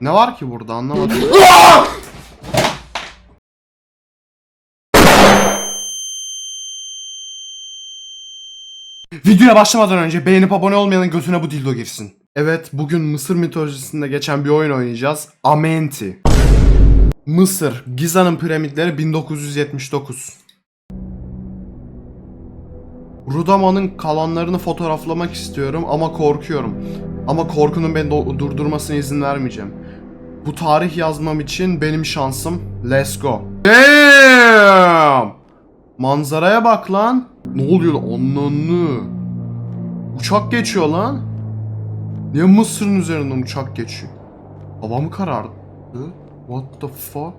Ne var ki burada anlamadım. Videoya başlamadan önce beğenip abone olmayanın götüne bu dildo girsin. Evet bugün Mısır mitolojisinde geçen bir oyun oynayacağız. Amenti. Mısır, Giza'nın piramitleri 1979. Rudama'nın kalanlarını fotoğraflamak istiyorum ama korkuyorum. Ama korkunun beni durdurmasına izin vermeyeceğim. Bu tarih yazmam için benim şansım. Let's go. Damn! Manzaraya bak lan. Ne oluyor lan? Ananı. Uçak geçiyor lan. Niye Mısır'ın üzerinden uçak geçiyor? Hava mı karardı? What the fuck?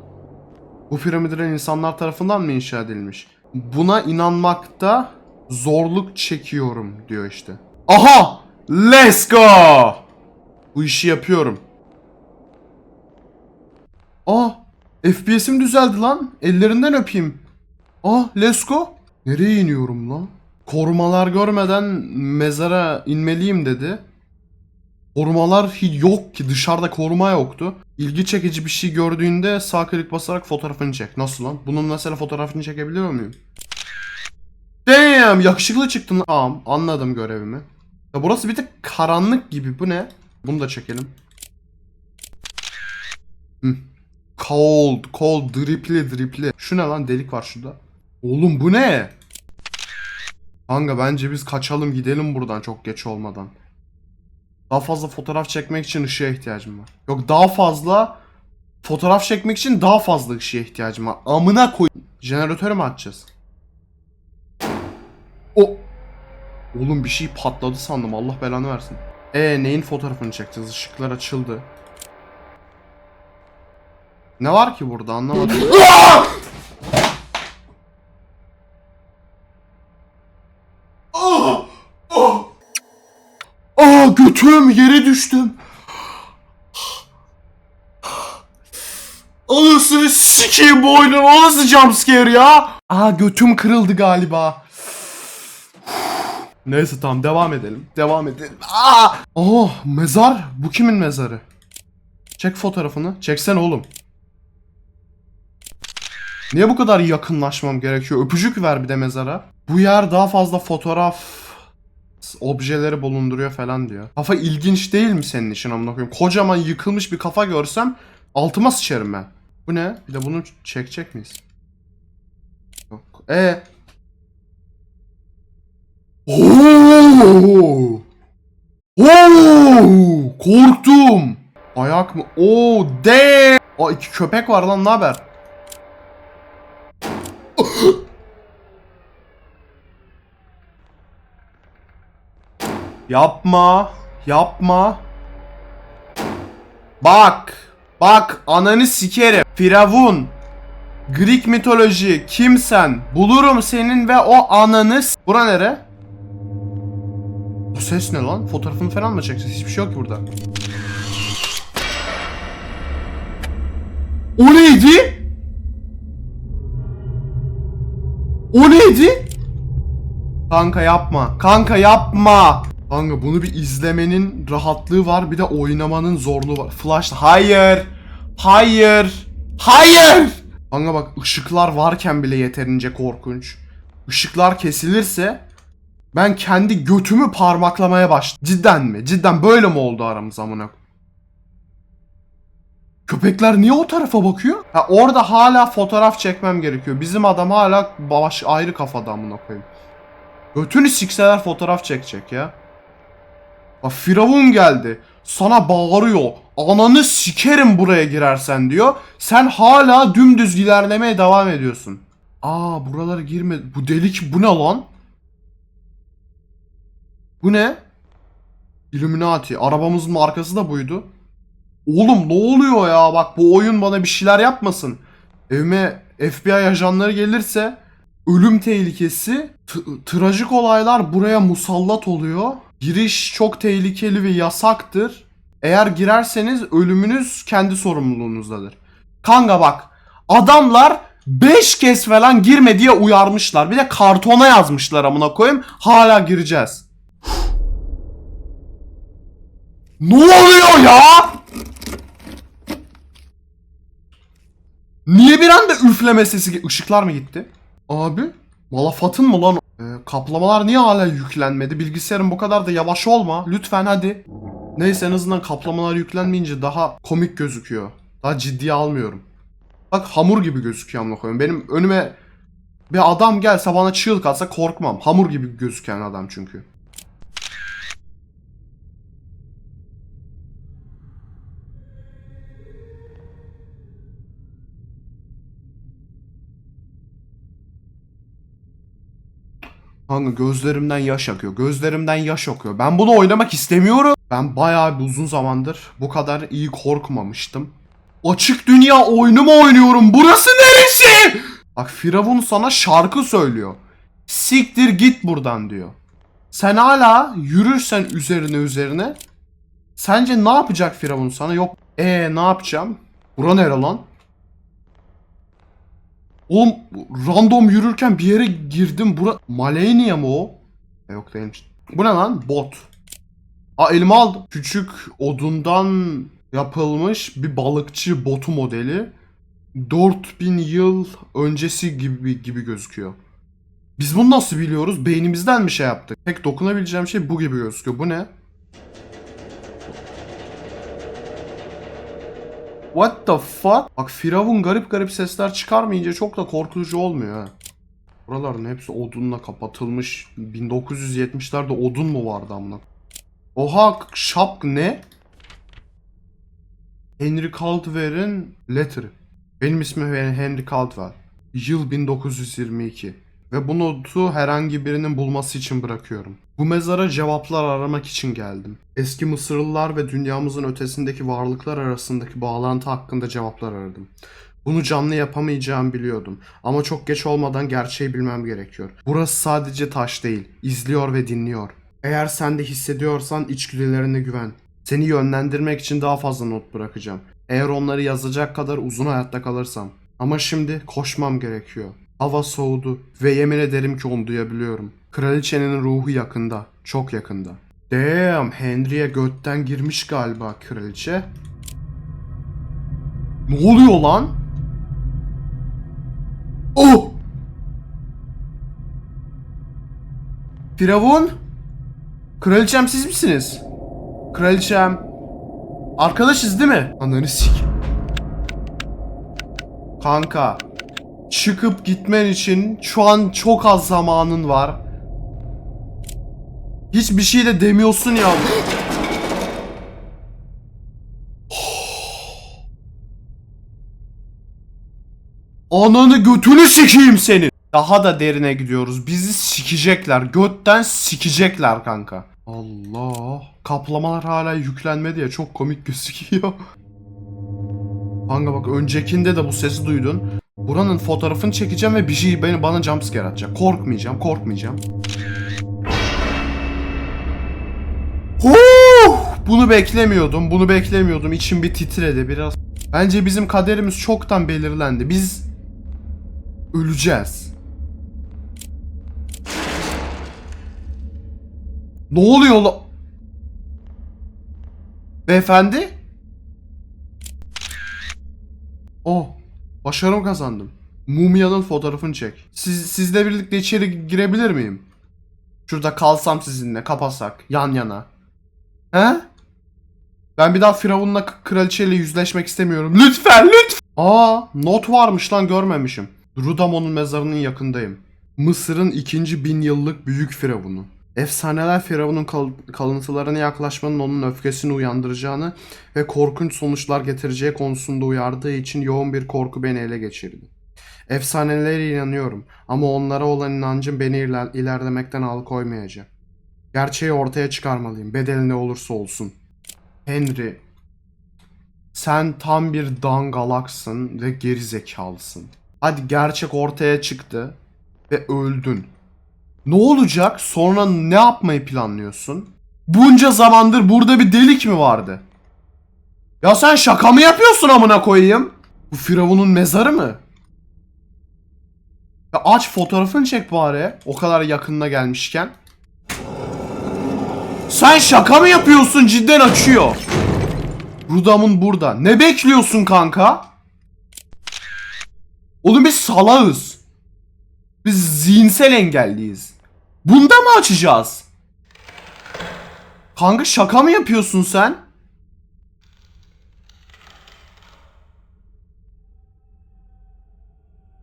Bu piramitler insanlar tarafından mı inşa edilmiş? Buna inanmakta zorluk çekiyorum diyor işte. Aha! Let's go! Bu işi yapıyorum. Aa! FPS'im düzeldi lan. Ellerinden öpeyim. Ah let's go. Nereye iniyorum lan? Korumalar görmeden mezara inmeliyim dedi. Korumalar hiç yok ki dışarıda koruma yoktu. İlgi çekici bir şey gördüğünde sağ klik basarak fotoğrafını çek. Nasıl lan? Bunun mesela fotoğrafını çekebiliyor muyum? Damn yakışıklı çıktın. Tamam anladım görevimi. Ya burası bir tık karanlık gibi bu ne? Bunu da çekelim. Hı. Cold, cold, dripli, dripli. Şu ne lan delik var şurada. Oğlum bu ne? Kanka bence biz kaçalım gidelim buradan çok geç olmadan. Daha fazla fotoğraf çekmek için ışığa ihtiyacım var. Yok daha fazla fotoğraf çekmek için daha fazla ışığa ihtiyacım var. Amına koy. Jeneratörü mü açacağız? O Oğlum bir şey patladı sandım. Allah belanı versin. E neyin fotoğrafını çekeceğiz? Işıklar açıldı. Ne var ki burada anlamadım. Ah! Ah! Aa götüm yere düştüm. Anasını sikeyim bu oyunun o nasıl jumpscare ya? Aa götüm kırıldı galiba. Neyse tamam devam edelim. Devam edelim. Aa! Oh mezar. Bu kimin mezarı? Çek fotoğrafını. Çeksene oğlum. Niye bu kadar yakınlaşmam gerekiyor? Öpücük ver bir de mezara. Bu yer daha fazla fotoğraf objeleri bulunduruyor falan diyor. Kafa ilginç değil mi senin için amına koyayım? Kocaman yıkılmış bir kafa görsem altıma sıçarım ben. Bu ne? Bir de bunu çekecek miyiz? Yok. E. Oo! Oo! Korktum. Ayak mı? Oo, de. Aa iki köpek var lan ne haber? Yapma. Yapma. Bak. Bak ananı sikerim. Firavun. Greek mitoloji. Kimsen. Bulurum senin ve o ananı s- Bura nere? Bu ses ne lan? Fotoğrafını falan mı çekeceğiz? Hiçbir şey yok ki burada. O neydi? O neydi? Kanka yapma. Kanka yapma. Kanka bunu bir izlemenin rahatlığı var. Bir de oynamanın zorluğu var. Flash. Hayır. Hayır. Hayır. Kanka bak ışıklar varken bile yeterince korkunç. Işıklar kesilirse ben kendi götümü parmaklamaya başladım. Cidden mi? Cidden böyle mi oldu aramız amına? Köpekler niye o tarafa bakıyor? Ha orada hala fotoğraf çekmem gerekiyor. Bizim adam hala baş ayrı kafada amına koyayım. Götünü sikseler fotoğraf çekecek ya. Bak Firavun geldi. Sana bağırıyor. Ananı sikerim buraya girersen diyor. Sen hala dümdüz ilerlemeye devam ediyorsun. Aa buralara girme. Bu delik bu ne lan? Bu ne? Illuminati. Arabamızın markası da buydu. Oğlum ne oluyor ya? Bak bu oyun bana bir şeyler yapmasın. Evime FBI ajanları gelirse ölüm tehlikesi, trajik olaylar buraya musallat oluyor. Giriş çok tehlikeli ve yasaktır. Eğer girerseniz ölümünüz kendi sorumluluğunuzdadır. Kanka bak adamlar 5 kez falan girme diye uyarmışlar. Bir de kartona yazmışlar amına koyayım. Hala gireceğiz. ne oluyor ya? Niye bir anda üfleme sesi? Işıklar mı gitti? Abi Malafatın mı lan? Ee, kaplamalar niye hala yüklenmedi? Bilgisayarın bu kadar da yavaş olma. Lütfen hadi. Neyse en azından kaplamalar yüklenmeyince daha komik gözüküyor. Daha ciddiye almıyorum. Bak hamur gibi gözüküyor amına koyayım. Benim önüme bir adam gelse bana çığlık atsa korkmam. Hamur gibi gözüken adam çünkü. Kanka gözlerimden yaş akıyor. Gözlerimden yaş akıyor. Ben bunu oynamak istemiyorum. Ben bayağı bir uzun zamandır bu kadar iyi korkmamıştım. Açık dünya oyunu mu oynuyorum? Burası neresi? Bak Firavun sana şarkı söylüyor. Siktir git buradan diyor. Sen hala yürürsen üzerine üzerine. Sence ne yapacak Firavun sana? Yok. E ne yapacağım? Bura nere lan? Oğlum random yürürken bir yere girdim. Bura Malenia mı o? E, yok değilmiş. Bu ne lan? Bot. Aa elime aldım. Küçük odundan yapılmış bir balıkçı botu modeli. 4000 yıl öncesi gibi gibi gözüküyor. Biz bunu nasıl biliyoruz? Beynimizden mi şey yaptık? Tek dokunabileceğim şey bu gibi gözüküyor. Bu ne? What the fuck? Bak Firavun garip garip sesler çıkarmayınca çok da korkutucu olmuyor ha. Buraların hepsi odunla kapatılmış. 1970'lerde odun mu vardı amına? Oha şapk ne? Henry Caldwell'in Letter'ı. Benim ismim Henry Caldwell. Yıl 1922. Ve bu notu herhangi birinin bulması için bırakıyorum. Bu mezara cevaplar aramak için geldim. Eski Mısırlılar ve dünyamızın ötesindeki varlıklar arasındaki bağlantı hakkında cevaplar aradım. Bunu canlı yapamayacağımı biliyordum. Ama çok geç olmadan gerçeği bilmem gerekiyor. Burası sadece taş değil, izliyor ve dinliyor. Eğer sen de hissediyorsan içgüdülerine güven. Seni yönlendirmek için daha fazla not bırakacağım. Eğer onları yazacak kadar uzun hayatta kalırsam. Ama şimdi koşmam gerekiyor. Hava soğudu ve yemin ederim ki onu duyabiliyorum. Kraliçenin ruhu yakında, çok yakında. Damn, Henry'e götten girmiş galiba kraliçe. Ne oluyor lan? Oh! Firavun? Kraliçem siz misiniz? Kraliçem. Arkadaşız değil mi? Ananı sik. Kanka. Çıkıp gitmen için şu an çok az zamanın var. Hiçbir şey de demiyorsun ya. Ananı götünü sikeyim senin. Daha da derine gidiyoruz. Bizi sikecekler. Götten sikecekler kanka. Allah. Kaplamalar hala yüklenmedi ya. Çok komik gözüküyor. Kanka bak öncekinde de bu sesi duydun. Buranın fotoğrafını çekeceğim ve bir şey beni bana jumpscare atacak. Korkmayacağım, korkmayacağım. Bunu beklemiyordum, bunu beklemiyordum. İçim bir titredi biraz. Bence bizim kaderimiz çoktan belirlendi. Biz öleceğiz. Ne oluyor la? Beyefendi? Oh, başarım kazandım. Mumyanın fotoğrafını çek. Siz, sizle birlikte içeri girebilir miyim? Şurada kalsam sizinle, kapasak, yan yana. He? Ben bir daha Firavun'la kraliçeyle yüzleşmek istemiyorum. Lütfen, lütfen. Aa, not varmış lan görmemişim. Rudamon'un mezarının yakındayım. Mısır'ın ikinci bin yıllık büyük firavunu. Efsaneler firavunun kal- kalıntılarına yaklaşmanın onun öfkesini uyandıracağını ve korkunç sonuçlar getireceği konusunda uyardığı için yoğun bir korku beni ele geçirdi. Efsanelere inanıyorum ama onlara olan inancım beni iler- ilerlemekten alıkoymayacak. Gerçeği ortaya çıkarmalıyım, bedeli ne olursa olsun. Henry, sen tam bir dangalaksın ve geri zekalısın. Hadi gerçek ortaya çıktı ve öldün. Ne olacak? Sonra ne yapmayı planlıyorsun? Bunca zamandır burada bir delik mi vardı? Ya sen şaka mı yapıyorsun amına koyayım? Bu Firavun'un mezarı mı? Ya aç fotoğrafını çek bari. O kadar yakınına gelmişken. Sen şaka mı yapıyorsun? Cidden açıyor. Rudam'ın burada. Ne bekliyorsun kanka? Oğlum biz salağız. Biz zihinsel engelliyiz. Bunda mı açacağız? Kanka şaka mı yapıyorsun sen?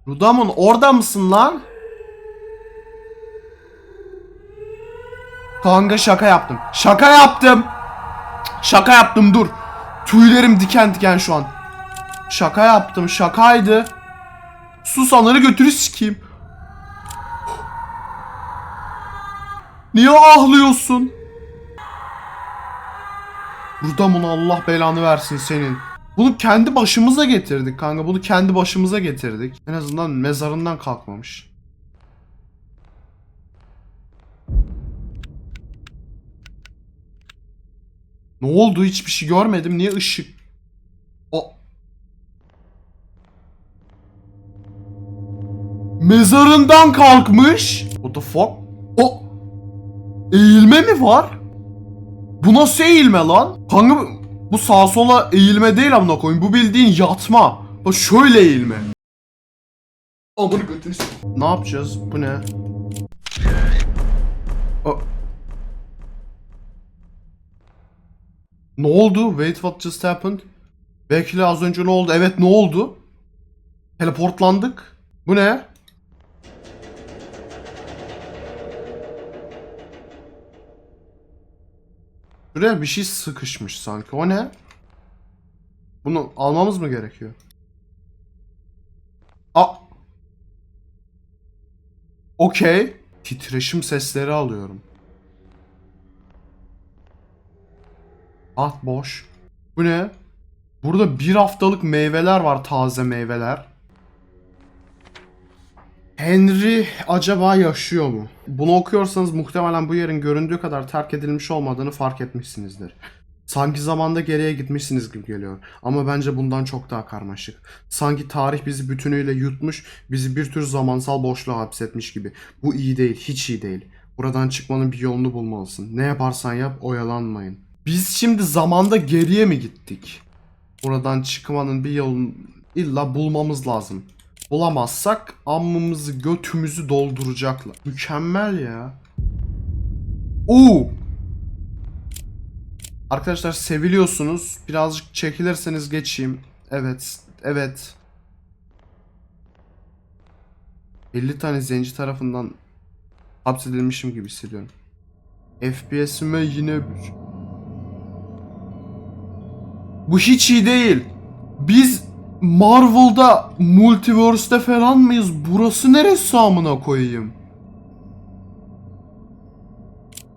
Rudamon orada mısın lan? Kanka şaka yaptım. Şaka yaptım. Şaka yaptım dur. Tüylerim diken diken şu an. Şaka yaptım şakaydı. Sus ananı götürü sikeyim. Niye ağlıyorsun? Rudamon Allah belanı versin senin. Bunu kendi başımıza getirdik kanka. Bunu kendi başımıza getirdik. En azından mezarından kalkmamış. Ne oldu? Hiçbir şey görmedim. Niye ışık? O Mezarından kalkmış. What the fuck? O eğilme mi var? Bu nasıl eğilme lan? Kanka bu- sağa sola eğilme değil amına koyayım. Bu bildiğin yatma. Bak şöyle eğilme. Amına götünü s- Ne yapacağız? Bu ne? Ne oldu? Wait what just happened? Bekle az önce ne oldu? Evet ne oldu? Teleportlandık. Bu ne? Şuraya bir şey sıkışmış sanki. O ne? Bunu almamız mı gerekiyor? A. Okey. Titreşim sesleri alıyorum. At boş. Bu ne? Burada bir haftalık meyveler var, taze meyveler. Henry acaba yaşıyor mu? Bunu okuyorsanız muhtemelen bu yerin göründüğü kadar terk edilmiş olmadığını fark etmişsinizdir. Sanki zamanda geriye gitmişsiniz gibi geliyor. Ama bence bundan çok daha karmaşık. Sanki tarih bizi bütünüyle yutmuş, bizi bir tür zamansal boşluğa hapsetmiş gibi. Bu iyi değil, hiç iyi değil. Buradan çıkmanın bir yolunu bulmalısın. Ne yaparsan yap, oyalanmayın. Biz şimdi zamanda geriye mi gittik? Buradan çıkmanın bir yolunu illa bulmamız lazım. Bulamazsak ammımızı götümüzü dolduracaklar. Mükemmel ya. Oo. Arkadaşlar seviliyorsunuz. Birazcık çekilirseniz geçeyim. Evet. Evet. 50 tane zenci tarafından hapsedilmişim gibi hissediyorum. FPS'ime yine bir... Bu hiç iyi değil. Biz Marvel'da Multiverse'te falan mıyız? Burası neresi amına koyayım?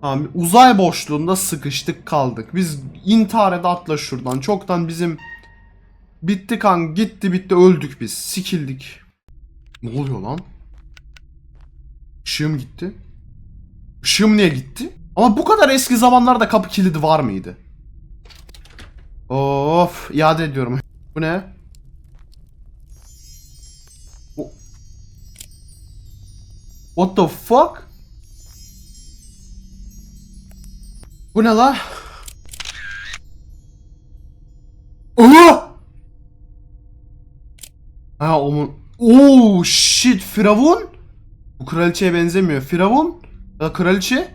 Tamam, uzay boşluğunda sıkıştık kaldık. Biz intihar et atla şuradan. Çoktan bizim bitti kan gitti bitti öldük biz. Sikildik. Ne oluyor lan? Işığım gitti. Işığım niye gitti? Ama bu kadar eski zamanlarda kapı kilidi var mıydı? Of, iade ediyorum. Bu ne? What the fuck? Bu ne la? Aha! Ha o mu? Oh shit Firavun? Bu kraliçeye benzemiyor. Firavun? Ya kraliçe?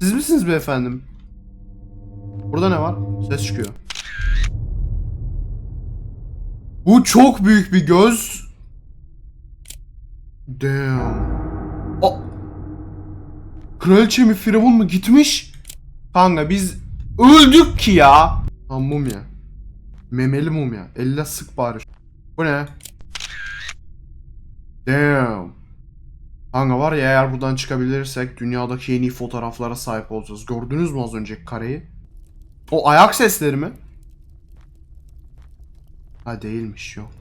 Siz misiniz beyefendim? Burada ne var? Ses çıkıyor. Bu çok büyük bir göz. Damn. A Kraliçe mi Firavun mu gitmiş? Kanka biz öldük ki ya. Ha mumya. Memeli mumya. Elle sık bari. Bu ne? Damn. Kanka var ya eğer buradan çıkabilirsek dünyadaki en iyi fotoğraflara sahip olacağız. Gördünüz mü az önceki kareyi? O ayak sesleri mi? Ha değilmiş yok.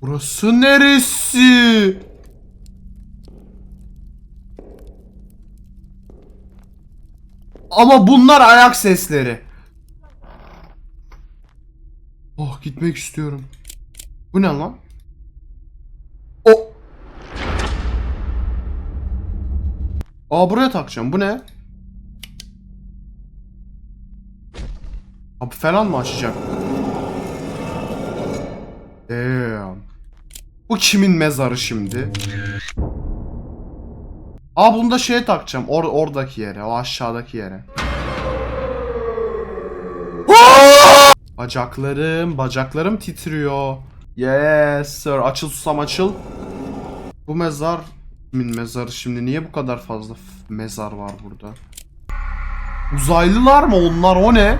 Burası neresi? Ama bunlar ayak sesleri. Oh gitmek istiyorum. Bu ne lan? O. Aa buraya takacağım. Bu ne? Abi falan mı açacak? Damn. Bu kimin mezarı şimdi? Aa bunu da şeye takacağım. Or oradaki yere. O aşağıdaki yere. Bacaklarım, bacaklarım titriyor. Yes sir. Açıl susam açıl. Bu mezar kimin mezarı şimdi? Niye bu kadar fazla mezar var burada? Uzaylılar mı onlar? O ne?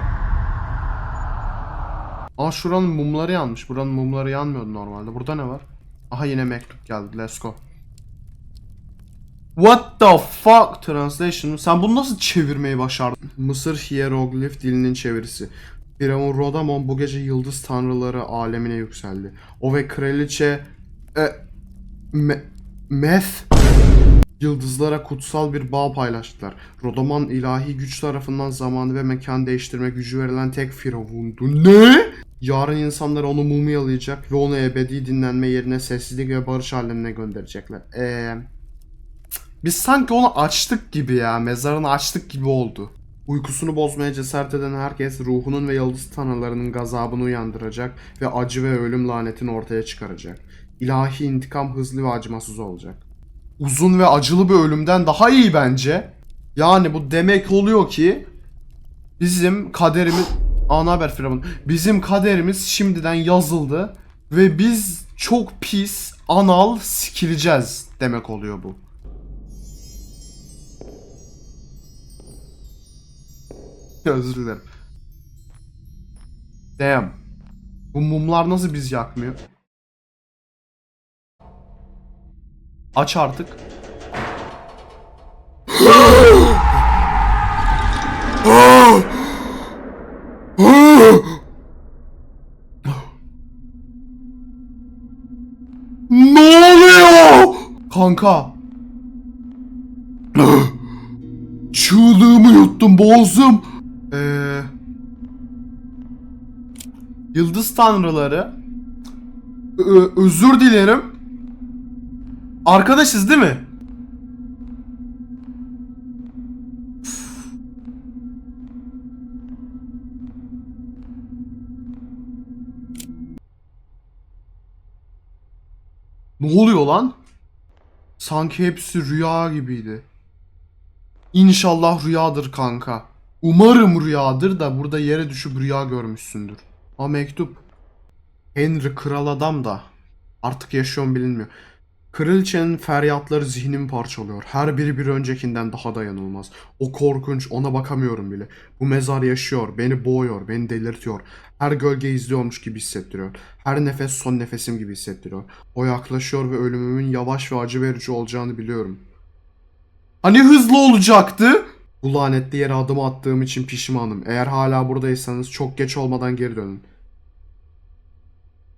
Aa şuranın mumları yanmış. Buranın mumları yanmıyordu normalde. Burada ne var? Aha yine mektup geldi. Let's go. What the fuck translation? Sen bunu nasıl çevirmeyi başardın? Mısır hieroglif dilinin çevirisi. Firavun Rodamon bu gece yıldız tanrıları alemine yükseldi. O ve kraliçe e, me, Meth yıldızlara kutsal bir bağ paylaştılar. Rodamon ilahi güç tarafından zamanı ve mekan değiştirme gücü verilen tek firavundu. Ne? Yarın insanlar onu mumyalayacak ve onu ebedi dinlenme yerine sessizlik ve barış alemine gönderecekler. Eee... Biz sanki onu açtık gibi ya. Mezarını açtık gibi oldu. Uykusunu bozmaya cesaret eden herkes ruhunun ve yıldız tanrılarının gazabını uyandıracak ve acı ve ölüm lanetini ortaya çıkaracak. İlahi intikam hızlı ve acımasız olacak. Uzun ve acılı bir ölümden daha iyi bence. Yani bu demek oluyor ki bizim kaderimiz... Aa ne haber Firavun? Bizim kaderimiz şimdiden yazıldı ve biz çok pis, anal sikileceğiz demek oluyor bu. Özür dilerim. Damn. Bu mumlar nasıl biz yakmıyor? Aç artık. Kanka. Çığlığımı yuttum boğazım. Ee, Yıldız tanrıları. Ö- özür dilerim. Arkadaşız değil mi? Ne oluyor lan? Sanki hepsi rüya gibiydi. İnşallah rüyadır kanka. Umarım rüyadır da burada yere düşüp rüya görmüşsündür. Ha mektup. Henry kral adam da artık yaşıyor bilinmiyor. Kraliçenin feryatları zihnimi parçalıyor. Her biri bir öncekinden daha dayanılmaz. O korkunç, ona bakamıyorum bile. Bu mezar yaşıyor, beni boğuyor, beni delirtiyor. Her gölge izliyormuş gibi hissettiriyor. Her nefes son nefesim gibi hissettiriyor. O yaklaşıyor ve ölümümün yavaş ve acı verici olacağını biliyorum. Hani hızlı olacaktı? Bu lanetli yere adım attığım için pişmanım. Eğer hala buradaysanız çok geç olmadan geri dönün.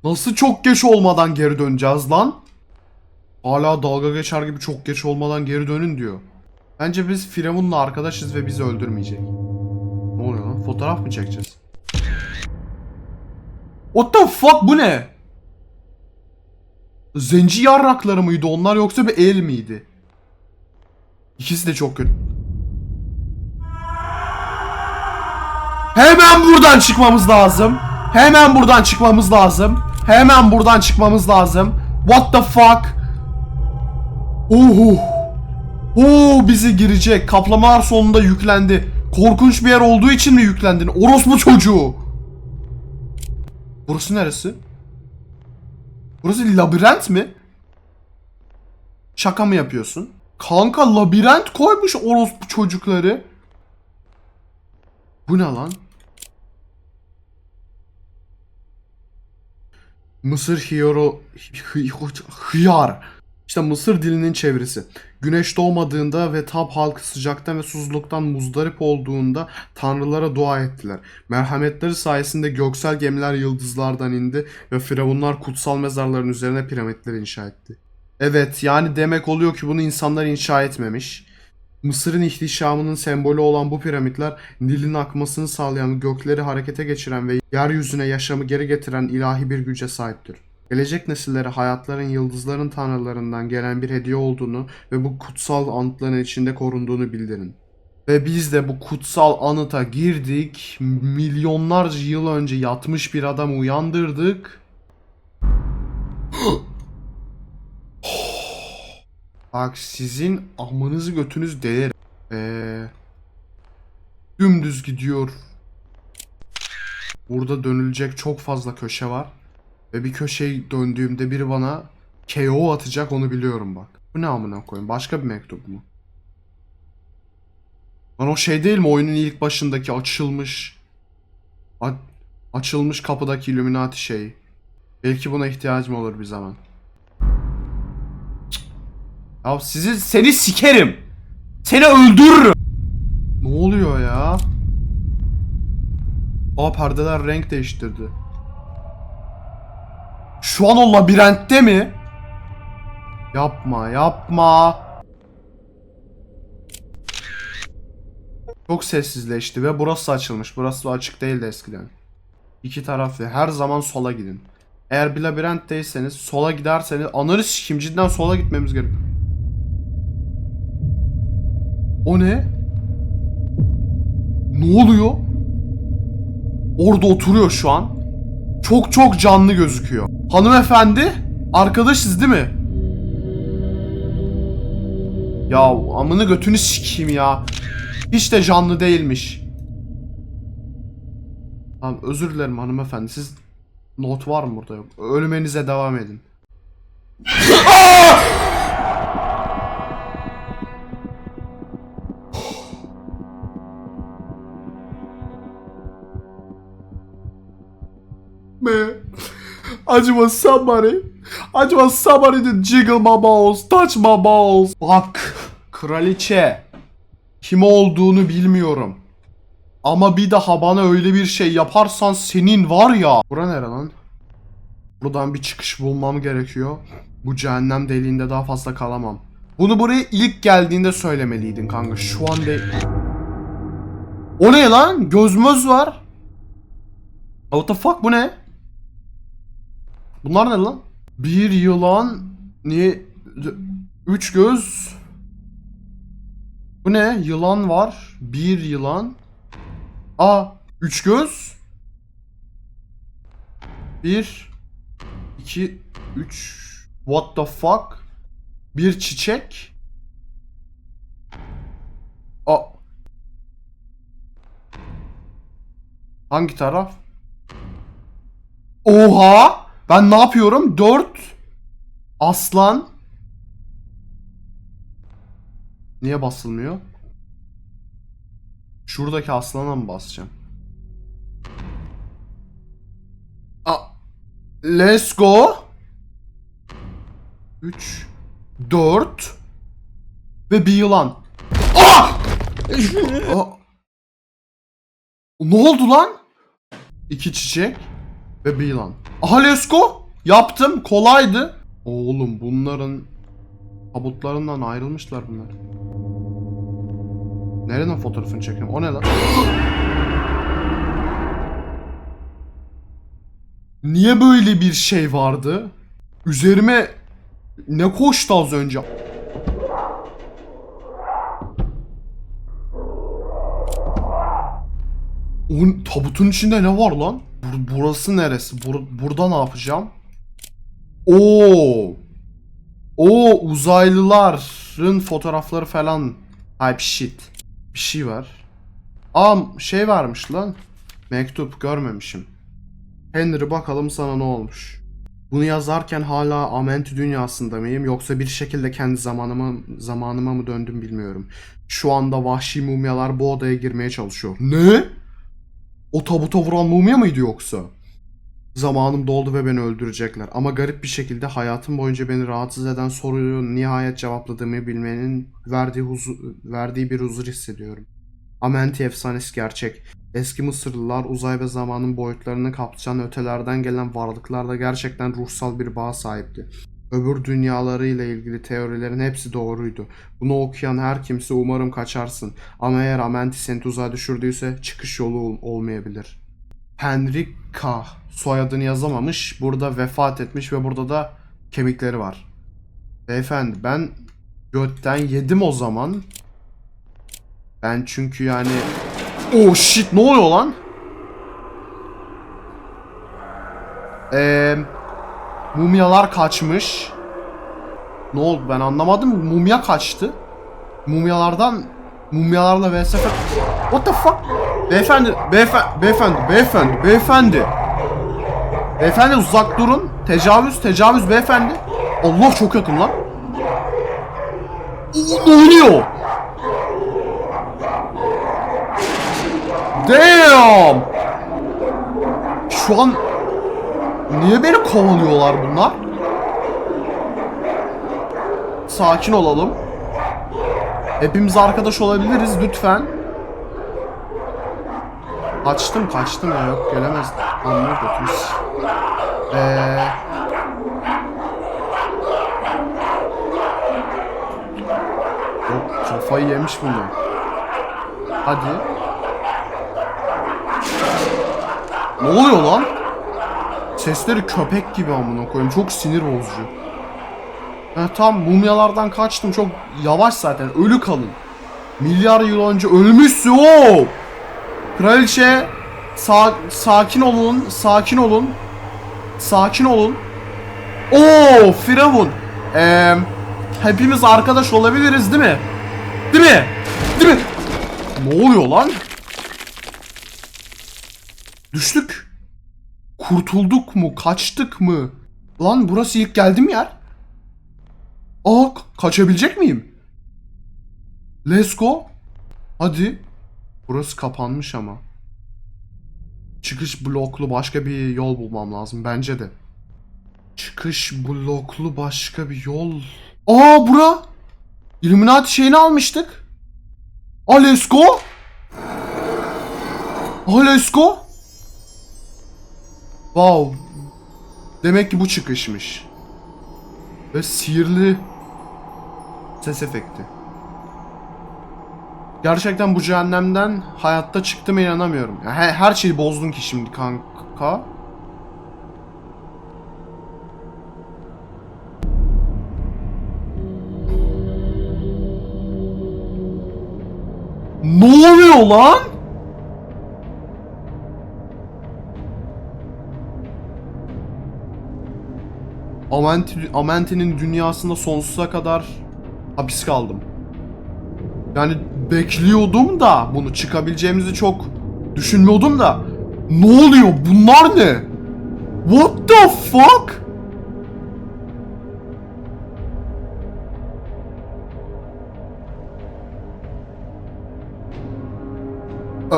Nasıl çok geç olmadan geri döneceğiz lan? Hala dalga geçer gibi çok geç olmadan geri dönün diyor. Bence biz Firavun'la arkadaşız ve bizi öldürmeyecek. Ne oluyor lan? Fotoğraf mı çekeceğiz? What the fuck bu ne? Zenci yarrakları mıydı onlar yoksa bir el miydi? İkisi de çok kötü. Hemen buradan çıkmamız lazım. Hemen buradan çıkmamız lazım. Hemen buradan çıkmamız lazım. What the fuck? Oho. Oo bizi girecek. Kaplamalar sonunda yüklendi. Korkunç bir yer olduğu için mi yüklendin? Orospu çocuğu. Burası neresi? Burası labirent mi? Şaka mı yapıyorsun? Kanka labirent koymuş orospu çocukları. Bu ne lan? Mısır hiyoro hıyar. İşte Mısır dilinin çevirisi. Güneş doğmadığında ve Tab halkı sıcaktan ve susuzluktan muzdarip olduğunda tanrılara dua ettiler. Merhametleri sayesinde göksel gemiler yıldızlardan indi ve firavunlar kutsal mezarların üzerine piramitler inşa etti. Evet yani demek oluyor ki bunu insanlar inşa etmemiş. Mısır'ın ihtişamının sembolü olan bu piramitler Nil'in akmasını sağlayan, gökleri harekete geçiren ve yeryüzüne yaşamı geri getiren ilahi bir güce sahiptir. Gelecek nesillere hayatların yıldızların tanrılarından gelen bir hediye olduğunu ve bu kutsal anıtların içinde korunduğunu bildirin. Ve biz de bu kutsal anıta girdik, milyonlarca yıl önce yatmış bir adamı uyandırdık. Bak sizin amınızı götünüz delir. Ee, dümdüz gidiyor. Burada dönülecek çok fazla köşe var. Ve bir köşeyi döndüğümde biri bana KO atacak onu biliyorum bak. Bu ne amına koyayım? Başka bir mektup mu? Lan o şey değil mi oyunun ilk başındaki açılmış a- açılmış kapıdaki Illuminati şeyi. Belki buna ihtiyacım olur bir zaman. Ya sizi seni sikerim. Seni öldürürüm. Ne oluyor ya? Aa perdeler renk değiştirdi. Şu an o labirentte mi? Yapma, yapma. Çok sessizleşti ve burası açılmış. Burası da açık değildi eskiden. İki taraflı. Her zaman sola gidin. Eğer bir labirentteyseniz sola giderseniz anarı sikim cidden sola gitmemiz gerek. O ne? Ne oluyor? Orada oturuyor şu an. Çok çok canlı gözüküyor. Hanımefendi, arkadaşız değil mi? Ya amını götünü sikeyim ya. Hiç de canlı değilmiş. Tamam özür dilerim hanımefendi. Siz not var mı burada yok? Ölmenize devam edin. I want somebody. I want somebody to jiggle my balls, touch my balls. Bak, kraliçe. Kim olduğunu bilmiyorum. Ama bir daha bana öyle bir şey yaparsan senin var ya. Bura nere lan? Buradan bir çıkış bulmam gerekiyor. Bu cehennem deliğinde daha fazla kalamam. Bunu buraya ilk geldiğinde söylemeliydin kanka. Şu an değil. O ne lan? Gözmöz var. What the fuck bu ne? Bunlar ne lan? Bir yılan niye üç göz Bu ne? Yılan var. Bir yılan. Aa, üç göz. Bir, iki, üç. What the fuck? Bir çiçek. Aa. Hangi taraf? Oha! Ben ne yapıyorum? 4 Aslan Niye basılmıyor? Şuradaki aslana mı basacağım? A Let's go 3 4 Ve bir yılan Ah! Ne oldu lan? İki çiçek ve bir yılan. Aha let's go. Yaptım. Kolaydı. Oğlum bunların tabutlarından ayrılmışlar bunlar. Nereden fotoğrafını çekeyim? O ne lan? Niye böyle bir şey vardı? Üzerime ne koştu az önce? O tabutun içinde ne var lan? Bur- burası neresi? Bur- burada ne yapacağım? Oo. O uzaylıların fotoğrafları falan. Type shit. Bir şey var. Aa şey varmış lan. Mektup görmemişim. Henry bakalım sana ne olmuş. Bunu yazarken hala Amenti dünyasında mıyım yoksa bir şekilde kendi zamanıma zamanıma mı döndüm bilmiyorum. Şu anda vahşi mumyalar bu odaya girmeye çalışıyor. Ne? O tabuta vuran mumya mıydı yoksa? Zamanım doldu ve beni öldürecekler. Ama garip bir şekilde hayatım boyunca beni rahatsız eden soruyu nihayet cevapladığımı bilmenin verdiği, huzur, verdiği bir huzur hissediyorum. Amenti efsanesi gerçek. Eski Mısırlılar uzay ve zamanın boyutlarını kapsayan ötelerden gelen varlıklarla gerçekten ruhsal bir bağ sahipti. Öbür dünyaları ile ilgili teorilerin hepsi doğruydu. Bunu okuyan her kimse umarım kaçarsın. Ama eğer Amenti seni tuzağa düşürdüyse çıkış yolu ol- olmayabilir. Henry K. Soyadını yazamamış. Burada vefat etmiş ve burada da kemikleri var. Beyefendi ben götten yedim o zaman. Ben çünkü yani... Oh shit ne oluyor lan? Eee... Mumyalar kaçmış. Ne oldu ben anlamadım. Mumya kaçtı. Mumyalardan mumyalarla vs. What the fuck? Beyefendi, beyefendi, beyefendi, beyefendi, beyefendi. Beyefendi uzak durun. Tecavüz, tecavüz beyefendi. Allah çok yakın lan. Ne oluyor? Damn! Şu an niye beni kovalıyorlar bunlar? Sakin olalım. Hepimiz arkadaş olabiliriz lütfen. Kaçtım kaçtım ya yok gelemez. Anlıyor götürüz. Eee... Yok kafayı yemiş bunlar. Hadi. Ne oluyor lan? Sesleri köpek gibi amına koyayım. Çok sinir bozucu. Ha, tam mumyalardan kaçtım. Çok yavaş zaten. Ölü kalın. Milyar yıl önce ölmüşsün. Oo! Kraliçe sa- sakin olun. Sakin olun. Sakin olun. Oo, Firavun. Eee hepimiz arkadaş olabiliriz değil mi? Değil mi? Değil mi? Ne oluyor lan? Düştük. Kurtulduk mu? Kaçtık mı? Lan burası ilk geldiğim yer. Aa ka- kaçabilecek miyim? Let's go. Hadi. Burası kapanmış ama. Çıkış bloklu başka bir yol bulmam lazım bence de. Çıkış bloklu başka bir yol. Aa bura. Illuminati şeyini almıştık. Aa let's go. Aa let's go. Wow. Demek ki bu çıkışmış. Ve sihirli ses efekti. Gerçekten bu cehennemden hayatta çıktığıma inanamıyorum. Ya he- her şeyi bozdun ki şimdi kanka. Ne oluyor lan? Amenti, Amenti'nin dünyasında sonsuza kadar hapis kaldım. Yani bekliyordum da bunu çıkabileceğimizi çok düşünmüyordum da. Ne oluyor? Bunlar ne? What the fuck? Ö,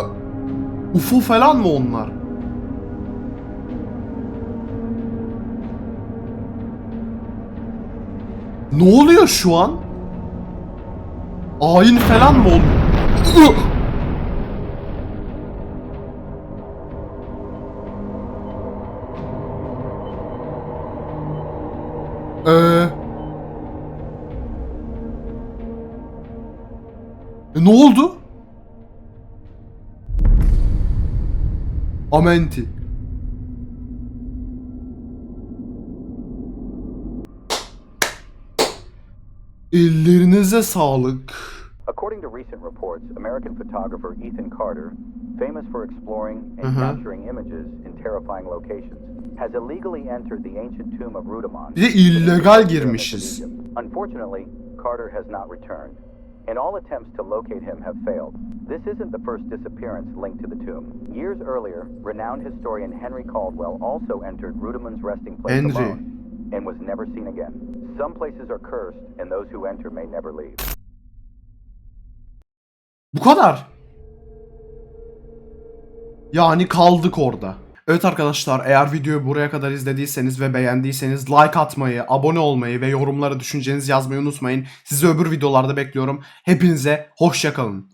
UFO falan mı onlar? Ne oluyor şu an? Ayin falan mı oldu? Eee... E, ne oldu? Amenti. Ellerinize sağlık. According to recent reports, American photographer Ethan Carter, famous for exploring and Mhm. capturing images in terrifying locations, has illegally entered the ancient tomb of Rudimon. Bir de illegal girmişiz. Unfortunately, Carter has not returned, and all attempts to locate him have failed. This isn't the first disappearance linked to the tomb. Years earlier, renowned historian Henry Caldwell also entered Rudimon's resting place Henry. alone and was never seen again. Some places are cursed, and those who enter may never leave. Bu kadar. Yani kaldık orada. Evet arkadaşlar eğer videoyu buraya kadar izlediyseniz ve beğendiyseniz like atmayı, abone olmayı ve yorumlara düşüncenizi yazmayı unutmayın. Sizi öbür videolarda bekliyorum. Hepinize hoşçakalın.